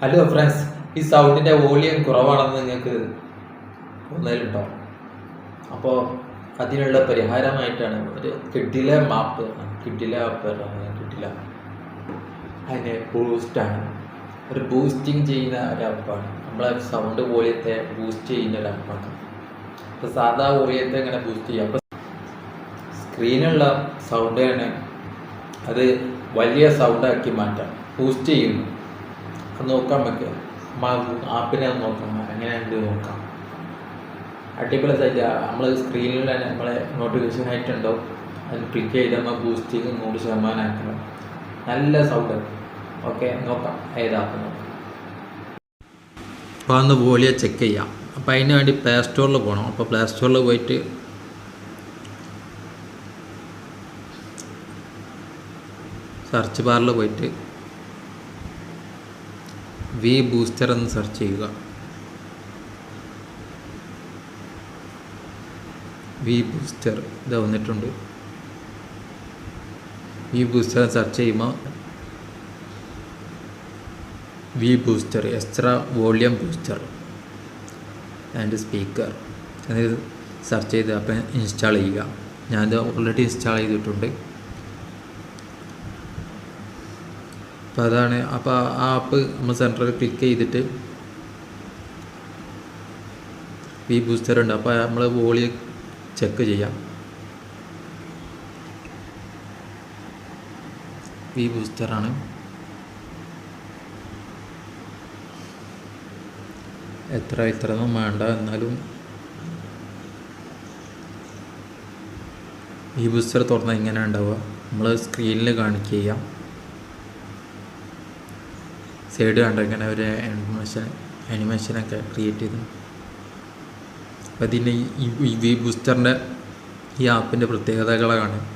Hello friends ഈ സൗണ്ടിന്റെ volume കുറവാണെന്ന് നിങ്ങൾക്ക് തോന്നലുണ്ടോ അപ്പോൾ അതിനുള്ള പരിഹാരമായിട്ടാണ് ഒരു കിഡില മാപ്പ് കിഡില കിഡില അതിന് ബൂസ്റ്റാണ് ഒരു ബൂസ്റ്റിംഗ് ചെയ്യുന്ന ഒരു ആപ്പാണ് നമ്മളെ സൗണ്ട് വോളിയത്തെ ബൂസ്റ്റ് ചെയ്യുന്ന ഒരു ആപ്പാണ് അപ്പോൾ സാധാ വോളിയത്തെ ഇങ്ങനെ ബൂസ്റ്റ് ചെയ്യാം. അപ്പോൾ സ്ക്രീനുള്ള സൗണ്ട് തന്നെ അത് വലിയ സൗണ്ടാക്കി മാറ്റാം. ബൂസ്റ്റ് ചെയ്യുന്നു. നോക്കാൻ പറ്റുക ആപ്പിനെ അത് നോക്കാം എങ്ങനെയുണ്ട് നോക്കാം. അടിപൊളി സൈറ്റ് നമ്മൾ സ്ക്രീനിൽ തന്നെ നമ്മളെ നോട്ടിഫിക്കേഷൻ ആയിട്ടുണ്ടോ അത് ക്ലിക്ക് ചെയ്ത് നമ്മൾ ബൂസ്റ്റിങ് നൂറ് ശതമാനം ആക്കണം. നല്ല സൗണ്ട് ഓക്കെ നോക്കാം. ഏതാക്കും നോക്കാം. അപ്പോൾ അന്ന് വോളിയ ചെക്ക് ചെയ്യാം. അപ്പോൾ അതിന് വേണ്ടി പ്ലേ സ്റ്റോറിൽ പോകണം അപ്പോൾ പ്ലേ സ്റ്റോറിൽ പോയിട്ട് സെർച്ച് ബാറിൽ പോയിട്ട് വി ബൂസ്റ്റർ എന്ന് സെർച്ച് ചെയ്യുക. വി ബൂസ്റ്റർ ഇത് വന്നിട്ടുണ്ട്. വി ബൂസ്റ്റർ സെർച്ച് ചെയ്യുമ്പോൾ V booster extra volume booster and speaker. എന്നിത് search ചെയ്ത് അപ്പം ഇൻസ്റ്റാൾ ചെയ്യുക. ഞാനത് ഓൾറെഡി ഇൻസ്റ്റാൾ ചെയ്തിട്ടുണ്ട്. അപ്പോൾ അതാണ് അപ്പോൾ ആ ആപ്പ് നമ്മൾ സെന്ററിൽ ക്ലിക്ക് ചെയ്തിട്ട് ഈ ബൂസ്റ്റർ ഉണ്ട്. അപ്പോൾ നമ്മൾ വോളിയം ചെക്ക് ചെയ്യാം. വി ബൂസ്റ്ററാണ് എത്ര ഇത്രയൊന്നും വേണ്ട. എന്നാലും ഈ ബൂസ്റ്റർ തുറന്നാൽ ഇങ്ങനെ ഉണ്ടാവുക. നമ്മൾ സ്ക്രീനിൽ കാണിക്കുക ചെയ്യാം സൈഡ് കണ്ടിങ്ങനെ ഒരു ആനിമേഷൻ ആനിമേഷനൊക്കെ ക്രിയേറ്റ് ചെയ്തു. അപ്പം ഇതിന്റെ ഈ വി ബൂസ്റ്ററിന്റെ ഈ ആപ്പിന്റെ പ്രത്യേകതകളാണ്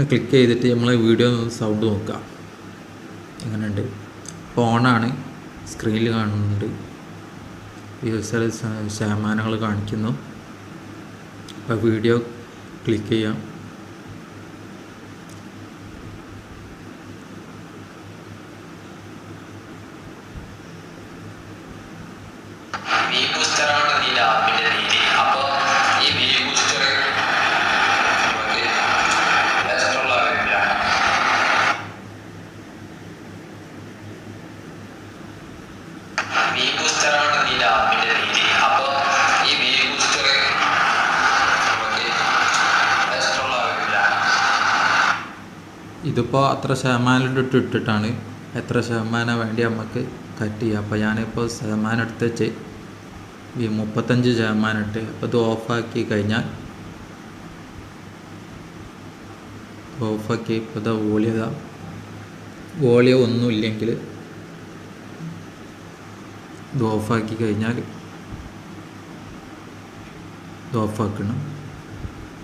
ക്ലിക്ക് ചെയ്തിട്ട് നമ്മൾ വീഡിയോ സൗണ്ട് നോക്കുക. എങ്ങനെയുണ്ട്? ഫോണാണ് സ്ക്രീനിൽ കാണുന്നുണ്ട്. യൂസർ ശതമാനങ്ങൾ കാണിക്കുന്നു. അപ്പോൾ വീഡിയോ ക്ലിക്ക് ചെയ്യാം. ഇതിപ്പോൾ അത്ര ശതമാനം ഇട്ട് ഇട്ടിട്ടാണ്. എത്ര ശതമാനം വേണ്ടി നമുക്ക് കട്ട് ചെയ്യാം. അപ്പോൾ ഞാനിപ്പോൾ ശതമാനം എടുത്ത് വെച്ച് ഈ മുപ്പത്തഞ്ച് ശതമാനം ഇട്ട് അപ്പോൾ ഇത് ഓഫാക്കി കഴിഞ്ഞാൽ ഓഫാക്കി ഇപ്പോൾ ഇതാ വോളിയത വോളിയം ഒന്നുമില്ലെങ്കിൽ ഇത് ഓഫാക്കി കഴിഞ്ഞാൽ ഇത് ഓഫാക്കണം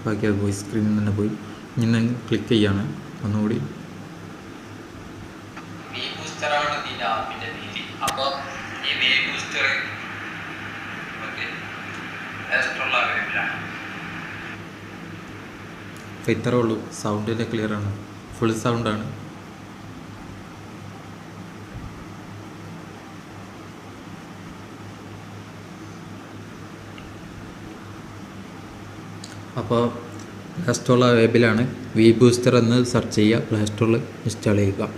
ബാക്കി അത് പോയി സ്ക്രീനിൽ തന്നെ പോയി. ഇങ്ങനെ ക്ലിക്ക് ചെയ്യാണ്. ഒന്നുകൂടി. ഇത്ര ബൂസ്റ്ററാണ് സൗണ്ട് തന്നെ ക്ലിയർ ആണ് ഫുൾ ഇത്രേ ക്ലിയർ ആണ് അപ്പോൾ പ്ലേ സ്റ്റോർ ആപ്പിലാണ് വി ബൂസ്റ്റർ എന്ന് സെർച്ച് ചെയ്യുക. പ്ലേ സ്റ്റോറിൽ ഇൻസ്റ്റാൾ ചെയ്യുക.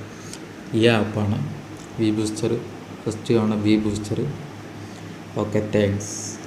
ഈ ആപ്പാണ് വി ബൂസ്റ്റർ ഫസ്റ്റ് കാണാം വി ബൂസ്റ്റർ ഓക്കെ താങ്ക്സ്